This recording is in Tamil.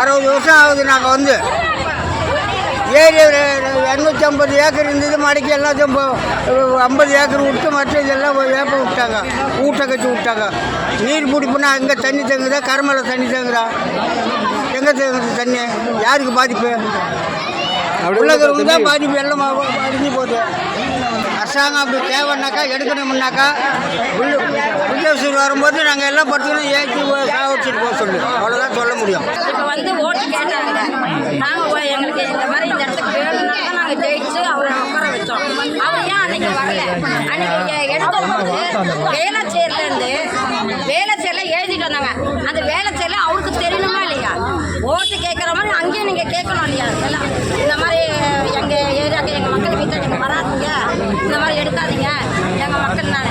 அறுபது வருஷம் ஆகுது நாங்கள் வந்து. ஏரி இரநூத்தி ஐம்பது ஏக்கர் இருந்தது மடக்கி எல்லாத்தையும் ஐம்பது ஏக்கர் விட்டு மற்றது எல்லாம் வேப்ப விட்டாங்க ஊட்ட கட்டி விட்டாங்க. நீர் பிடிப்புனா அங்கே தண்ணி தங்குதா? கரமலை தண்ணி தங்குதா? எங்கே தங்குது தண்ணி? யாருக்கு பாதிப்பு? உள்ளவங்களுக்கு தான் பாதிப்பு எல்லாம் அடிஞ்சு போகுது. அரசாங்கம் அப்படி தேவைன்னாக்கா எடுக்கணும்னாக்கா உள்ள வரும்போது நாங்கள் எல்லாம் படுத்துக்கணும் ஏற்றி காவச்சிட்டு போக சொல்லு. அவ்வளோதான் சொல்ல முடியும். வந்து ஓட்டு கேட்டாங்க. நாங்கள் எங்களுக்கு இந்த மாதிரி இந்த இடத்துக்கு வேணும்னா நாங்கள் ஜெயிச்சு அவரை உட்கார வச்சோம். அவர் ஏன் அன்னைக்கு வரல? அன்னைக்கு எடுக்கும்போது வேலை வேளச்சேரில் எழுதிட்டு வந்தாங்க. அந்த வேளச்சேரில் அவருக்கு தெரியணுமா இல்லையா? ஓட்டு கேட்குற மாதிரி அங்கேயும் நீங்கள் கேட்கணும் இல்லையா? எல்லாம் எடுக்காதீங்க. எங்கள் மக்கள் நான்